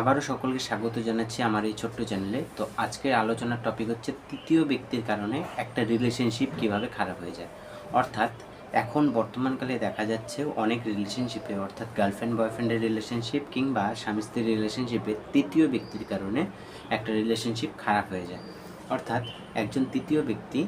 আবারও সকলকে স্বাগত জানাচ্ছি আমার এই ছোট্ট চ্যানেলে। তো আজকের আলোচনার টপিক হচ্ছে তৃতীয় ব্যক্তির কারণে একটা রিলেশনশিপ কীভাবে খারাপ হয়ে যায়। অর্থাৎ এখন বর্তমানকালে দেখা যাচ্ছে অনেক রিলেশনশিপে অর্থাৎ গার্লফ্রেন্ড বয়ফ্রেন্ডের রিলেশনশিপ কিংবা স্বামী স্ত্রীর রিলেশনশিপে তৃতীয় ব্যক্তির কারণে একটা রিলেশনশিপ খারাপ হয়ে যায়। অর্থাৎ একজন তৃতীয় ব্যক্তি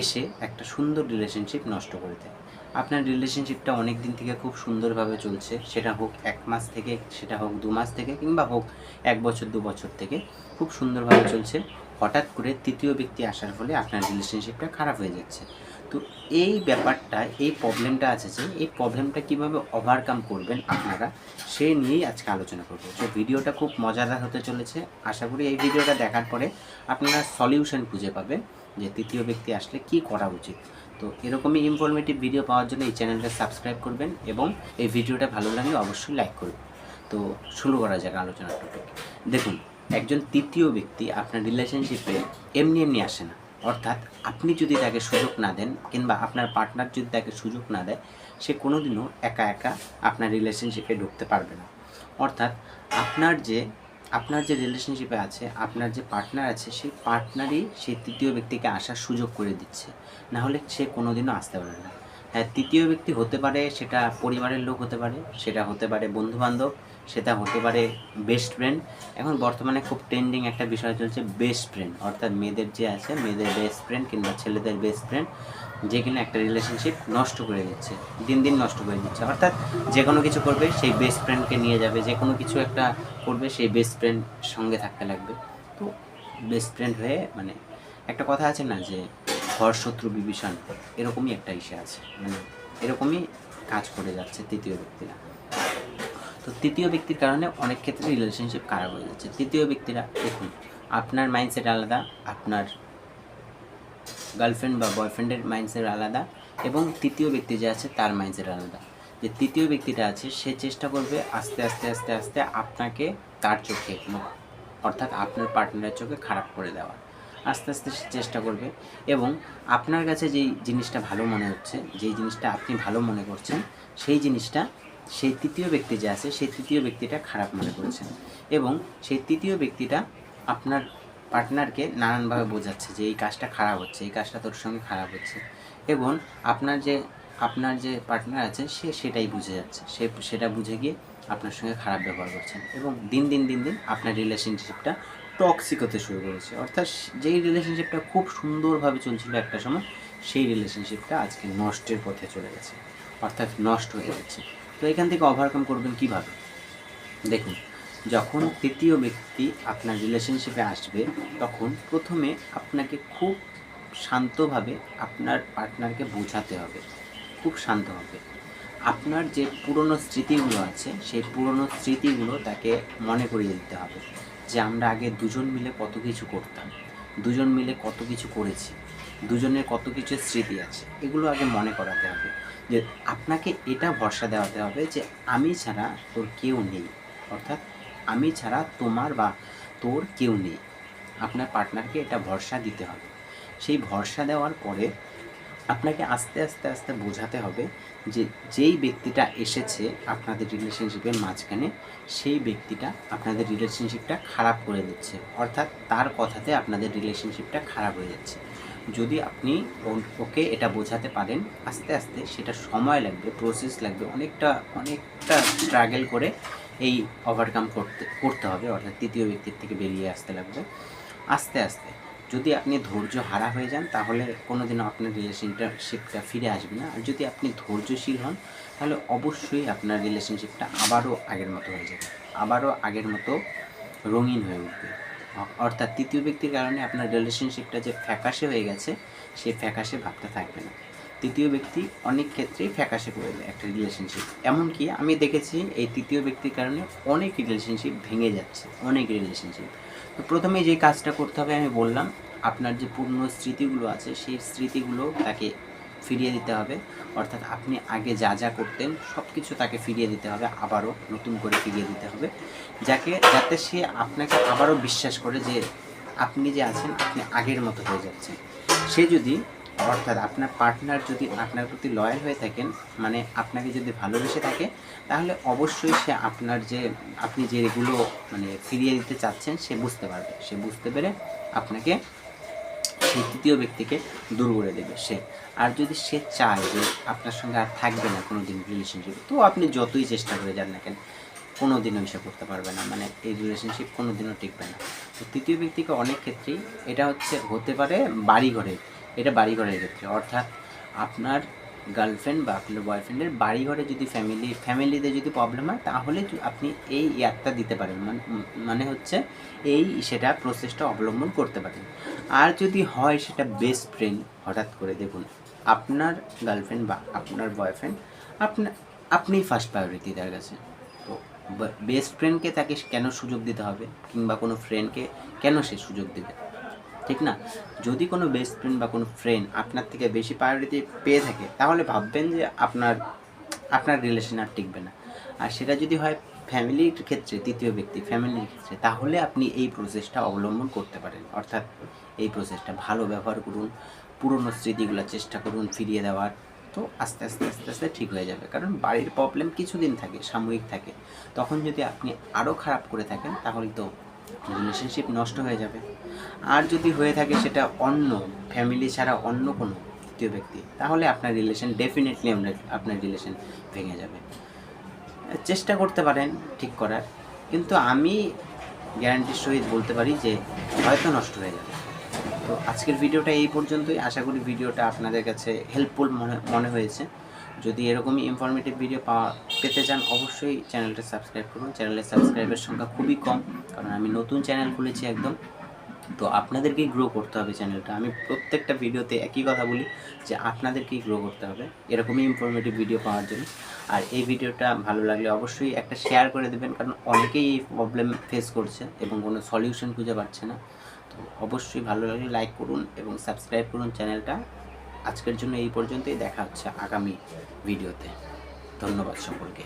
এসে একটা সুন্দর রিলেশনশিপ নষ্ট করে দেয়। আপনার রিলেশনশিপটা অনেক দিন থেকে খুব সুন্দরভাবে চলছে। সেটা হোক এক মাস থেকে, সেটা হোক দু মাস থেকে কিংবা হোক এক বছর, দু বছর থেকে খুব সুন্দরভাবে চলছে। হঠাৎ করে তৃতীয় ব্যক্তি আসার ফলে আপনার রিলেশনশিপটা খারাপ হয়ে যাচ্ছে। তো এই ব্যাপারটা, এই প্রবলেমটা আছে যে, এই প্রবলেমটা কীভাবে ওভারকাম করবেন আপনারা, সে নিয়েই আজকে আলোচনা করব। তো ভিডিওটা খুব মজাদার হতে চলেছে। আশা করি এই ভিডিওটা দেখার পরে আপনারা সলিউশন খুঁজে পাবেন যে তৃতীয় ব্যক্তি আসলে কি করা উচিত। তো এরকমই ইনফরমেটিভ ভিডিও পাওয়ার জন্য এই চ্যানেলটা সাবস্ক্রাইব করবেন এবং এই ভিডিওটা ভালো লাগলে অবশ্যই লাইক করবেন। তো শুরু করা যাক আলোচনার টপিক দেখুন, একজন তৃতীয় ব্যক্তি আপনার রিলেশনশিপে এমনি এমনি আসে না। অর্থাৎ আপনি যদি তাকে সুযোগ না দেন কিংবা আপনার পার্টনার যদি তাকে সুযোগ না দেয়, সে কোনোদিনও একা একা আপনার রিলেশনশিপে ঢুকতে পারবে না। অর্থাৎ আপনার যে আপনার যে রিলেশনশিপে আছে, আপনার যে পার্টনার আছে, সেই পার্টনারই সেই তৃতীয় ব্যক্তিকে আসার সুযোগ করে দিচ্ছে। না হলে সে কোনোদিনও আসতে পারে না। হ্যাঁ তৃতীয় ব্যক্তি হতে পারে সেটা পরিবারের লোক হতে পারে, সেটা হতে পারে বন্ধুবান্ধব, সেটা হতে পারে বেস্ট ফ্রেন্ড এখন বর্তমানে খুব ট্রেন্ডিং একটা বিষয় চলছে বেস্ট ফ্রেন্ড অর্থাৎ মেয়েদের যে আছে, মেয়েদের বেস্ট ফ্রেন্ড কিংবা ছেলেদের বেস্ট ফ্রেন্ড যে কিনা একটা রিলেশনশিপ নষ্ট করে দিচ্ছে, দিন দিন নষ্ট করে দিচ্ছে। অর্থাৎ যে কোনো কিছু করবে, সেই বেস্ট ফ্রেন্ডকে নিয়ে যাবে, যে কোনো কিছু একটা করবে, সেই বেস্ট ফ্রেন্ড সঙ্গে থাকতে লাগবে। তো বেস্ট ফ্রেন্ড হয়ে মানে একটা কথা আছে না যে, ঘর শত্রু বিভীষণ, এরকমই একটা ইসে আছে। মানে এরকমই কাজ করে যাচ্ছে তৃতীয় ব্যক্তিরা। তো তৃতীয় ব্যক্তির কারণে অনেক ক্ষেত্রে রিলেশনশিপ খারাপ হয়ে যাচ্ছে। তৃতীয় ব্যক্তিরা, দেখুন, আপনার মাইন্ডসেট আলাদা, আপনার গার্লফ্রেন্ড বা বয়ফ্রেন্ডের মাইন্ডসেট আলাদা এবং তৃতীয় ব্যক্তি যে আছে তার মাইন্ডসেট আলাদা। যে তৃতীয় ব্যক্তিটা আছে, সে চেষ্টা করবে আস্তে আস্তে আস্তে আস্তে আপনাকে তার চোখে অর্থাৎ আপনার পার্টনারের চোখে খারাপ করে দেওয়া। আস্তে আস্তে সে চেষ্টা করবে এবং আপনার কাছে যেই জিনিসটা ভালো মনে হচ্ছে, যেই জিনিসটা আপনি ভালো মনে করছেন, সেই জিনিসটা সেই তৃতীয় ব্যক্তি যে আছে, সেই তৃতীয় ব্যক্তিটা খারাপ মনে করছেন। এবং সেই তৃতীয় ব্যক্তিটা আপনার পার্টনারকে নানানভাবে বোঝাচ্ছে যে এই কাজটা খারাপ হচ্ছে, এই কাজটা তোর সঙ্গে খারাপ হচ্ছে। এবং আপনার যে আপনার যে পার্টনার আছে, সে সেটাই বুঝে যাচ্ছে। সে সেটা বুঝে গিয়ে আপনার সঙ্গে খারাপ ব্যবহার করছেন। এবং দিন দিন দিন দিন আপনার রিলেশনশিপটা টক্সিক হতে শুরু করেছে। অর্থাৎ যেই রিলেশনশিপটা খুব সুন্দরভাবে চলছিল একটা সময়, সেই রিলেশনশিপটা আজকে নষ্টের পথে চলে গেছে। অর্থাৎ নষ্ট হয়ে যাচ্ছে। তো এখান থেকে ওভারকাম করবেন কীভাবে? দেখুন যখন তৃতীয় ব্যক্তি আপনার রিলেশনশিপে আসবে, তখন প্রথমে আপনাকে খুব শান্তভাবে আপনার পার্টনারকে বোঝাতে হবে। খুব শান্ত হবে আপনার যে পুরনো স্মৃতিগুলো আছে, সেই পুরনো স্মৃতিগুলো তাকে মনে করিয়ে দিতে হবে যে আমরা আগে দুজন মিলে কত কিছু করতাম, দুজন মিলে কত কিছু করেছি, দুজনের কত কিছু স্মৃতি আছে। এগুলো আগে মনে করাতে হবে। যে আপনাকে এটা ভরসা দেওয়াতে হবে যে আমি ছাড়া তোর কেউ নেই। অর্থাৎ আমি ছাড়া তোমার বা তোর কেউ নেই। আপনার পার্টনারকে এটা ভরসা দিতে হবে। সেই ভরসা দেওয়ার পরে আপনাকে আস্তে আস্তে আস্তে বোঝাতে হবে যে যেই ব্যক্তিটা এসেছে আপনাদের রিলেশনশিপের মাঝখানে, সেই ব্যক্তিটা আপনাদের রিলেশনশিপটা খারাপ করে দিচ্ছে। অর্থাৎ তার কথাতে আপনাদের রিলেশনশিপটা খারাপ হয়ে যাচ্ছে। যদি আপনি ওকে এটা বোঝাতে পারেন, আস্তে আস্তে সেটা সময় লাগবে প্রসেস লাগবে, অনেকটা অনেকটা স্ট্রাগল করে এই ওভারকাম করতে করতে হবে, অর্থাৎ তৃতীয় ব্যক্তির থেকে বেরিয়ে আসতে লাগবে। আস্তে আস্তে। যদি আপনি ধৈর্য হারা হয়ে যান, তাহলে কোনোদিনও আপনার রিলেশনশিপটা ফিরে আসবে না। আর যদি আপনি ধৈর্যশীল হন, তাহলে অবশ্যই আপনার রিলেশনশিপটা আবারও আগের মতো হয়ে যাবে। আবারও আগের মতো রঙিন হয়ে উঠবে। অর্থাৎ তৃতীয় ব্যক্তির কারণে আপনার রিলেশনশিপটা যে ফ্যাকাশে হয়ে গেছে, সেই ফ্যাকাশে ভাবতে থাকবে না। তৃতীয় ব্যক্তি অনেক ক্ষেত্রেই ফ্যাকাশে করে দেয় একটা রিলেশনশিপ এমনকি আমি দেখেছি এই তৃতীয় ব্যক্তির কারণে অনেক রিলেশনশিপ ভেঙে যাচ্ছে, অনেক রিলেশনশিপ তো প্রথমে যে কাজটা করতে হবে আমি বললাম, আপনার যে পূর্ণ স্মৃতিগুলো আছে সেই স্মৃতিগুলো তাকে ফিরিয়ে দিতে হবে। অর্থাৎ আপনি আগে যা যা করতেন সব কিছু তাকে ফিরিয়ে দিতে হবে, আবারও নতুন করে ফিরিয়ে দিতে হবে। যাকে, যাতে সে আপনাকে আবারও বিশ্বাস করে যে আপনি যে আছেন, আপনি আগের মতো হয়ে যাচ্ছেন। সে যদি অর্থাৎ আপনার পার্টনার যদি আপনার প্রতি লয়াল হয়ে থাকেন মানে আপনাকে যদি ভালোবেসে থাকে, তাহলে অবশ্যই সে আপনার যে, আপনি যেগুলো মানে ফিরিয়ে দিতে চাচ্ছেন, সে বুঝতে পারবে। সে বুঝতে পেরে আপনাকে সেই তৃতীয় ব্যক্তিকে দূর করে দেবে সে। আর যদি সে চায় যে আপনার সঙ্গে আর থাকবে না কোনো দিন রিলেশনশিপ তো আপনি যতই চেষ্টা করে যান না কেন কোনো দিনও এসে করতে পারবে না। মানে এই রিলেশনশিপ কোনো দিনও টিকবে না। তো তৃতীয় ব্যক্তিকে অনেক ক্ষেত্রেই এটা হচ্ছে, হতে পারে বাড়ি ঘরে এটা বাড়ি ঘরের ক্ষেত্রে অর্থাৎ আপনার গার্লফ্রেন্ড বা আপনার বয়ফ্রেন্ডের বাড়ি ঘরে যদি ফ্যামিলি ফ্যামিলিতে যদি প্রবলেম হয়, তাহলে আপনি এই ইয়ারটা দিতে পারেন। মানে- হচ্ছে এই সেটা প্রসেসটা অবলম্বন করতে পারেন। আর যদি হয় সেটা বেস্ট ফ্রেন্ড হঠাৎ করে দেখুন, আপনার গার্লফ্রেন্ড বা আপনার বয়ফ্রেন্ড আপনার আপনিই ফার্স্ট প্রায়োরিটি তার কাছে তো বেস্ট ফ্রেন্ডকে তাকে কেন সুযোগ দিতে হবে? কিংবা কোনো ফ্রেন্ডকে কেন সে সুযোগ দেবে? ঠিক না? যদি কোনো বেস্ট ফ্রেন্ড বা কোনো ফ্রেন্ড আপনার থেকে বেশি প্রায়োরিটি পেয়ে থাকে, তাহলে ভাববেন যে আপনার আপনার রিলেশন আর টিকবে না। আর সেটা যদি হয় ফ্যামিলির ক্ষেত্রে, তৃতীয় ব্যক্তি ফ্যামিলির ক্ষেত্রে, তাহলে আপনি এই প্রসেসটা অবলম্বন করতে পারেন। অর্থাৎ এই প্রসেসটা ভালো ব্যবহার করুন, পুরনো স্মৃতিগুলো চেষ্টা করুন ফিরিয়ে দেওয়ার। তো আস্তে আস্তে আস্তে আস্তে ঠিক হয়ে যাবে। কারণ বাড়ির প্রবলেম কিছুদিন থাকে, সাময়িক থাকে। তখন যদি আপনি আরও খারাপ করে থাকেন, তাহলে তো রিলেশনশিপ নষ্ট হয়ে যাবে। আর যদি হয়ে থাকে সেটা অন্য ফ্যামিলি ছাড়া অন্য কোনো তৃতীয় ব্যক্তি, তাহলে আপনার রিলেশন ডেফিনেটলি আপনার রিলেশন ভেঙে যাবে। চেষ্টা করতে পারেন ঠিক করার, কিন্তু আমি গ্যারান্টির সহিত বলতে পারি যে হয়তো নষ্ট হয়ে যাবে। তো আজকের ভিডিওটা এই পর্যন্তই। আশা করি ভিডিওটা আপনাদের কাছে হেল্পফুল মনে মনে হয়েছে। যদি এরকমই ইনফরমেটিভ ভিডিও পাওয়া, পেতে চান অবশ্যই চ্যানেলটা সাবস্ক্রাইব করুন। চ্যানেলের সাবস্ক্রাইবের সংখ্যা খুবই কম। কারণ আমি নতুন চ্যানেল খুলেছি একদম। তো আপনাদেরকেই গ্রো করতে হবে চ্যানেলটা আমি প্রত্যেকটা ভিডিওতে একই কথা বলি যে আপনাদেরকেই গ্রো করতে হবে। এরকমই ইনফরমেটিভ ভিডিও পাওয়ার জন্য। আর এই ভিডিওটা ভালো লাগলে অবশ্যই একটা শেয়ার করে দেবেন, কারণ অনেকেই এই প্রবলেম ফেস করছে এবং কোনো সলিউশন খুঁজে পাচ্ছে না। তো অবশ্যই ভালো লাগলে লাইক করুন এবং সাবস্ক্রাইব করুন চ্যানেলটা আজকের জন্য এই পর্যন্তই। দেখা হচ্ছে আগামী ভিডিওতে ধন্যবাদ সকলকে।